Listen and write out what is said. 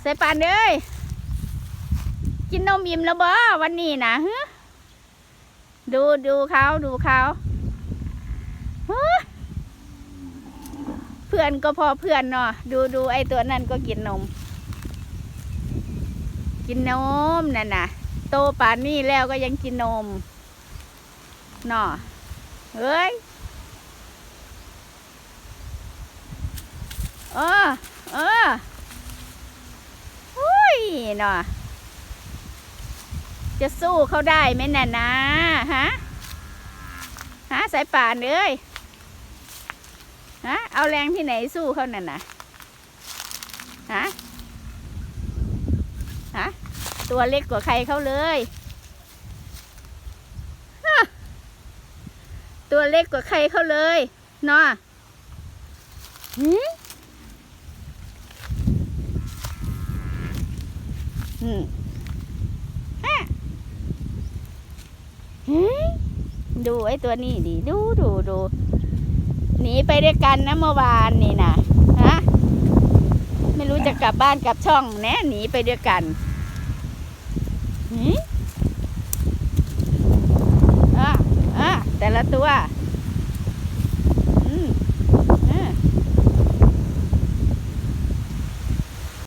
ใส่ปานเอ้ยกินนมอิ่มแล้วบ่วันนี้นะฮึดูดูเขาดูเขาฮึเพื่อนก็พอเพื่อนเนาะดูดูไอตัวนั่นก็กินนม กินนมนั่นน่ะ โตป่านนี้แล้วก็ยังกินนมเนาะเฮ้ยเออเอออุ้ย เนาะจะสู้เขาได้ไหมน่ะนะฮะฮะสายป่านเอ้ยฮะเอาแรงที่ไหนสู้เขาน่ะนะฮะฮะตัวเล็กกว่าใครเขาเลยตัวเล็กกว่าใครเขาเลยเนาะหืม อืมอะเฮ้ยดูไอ้ตัวนี้ดิดูดูดูหนีไปด้วยกันนะเมื่อวานนี่นะฮะไม่รู้จะกลับบ้านกลับช่องแนะหนีไปด้วยกันอะอะแต่ละตัว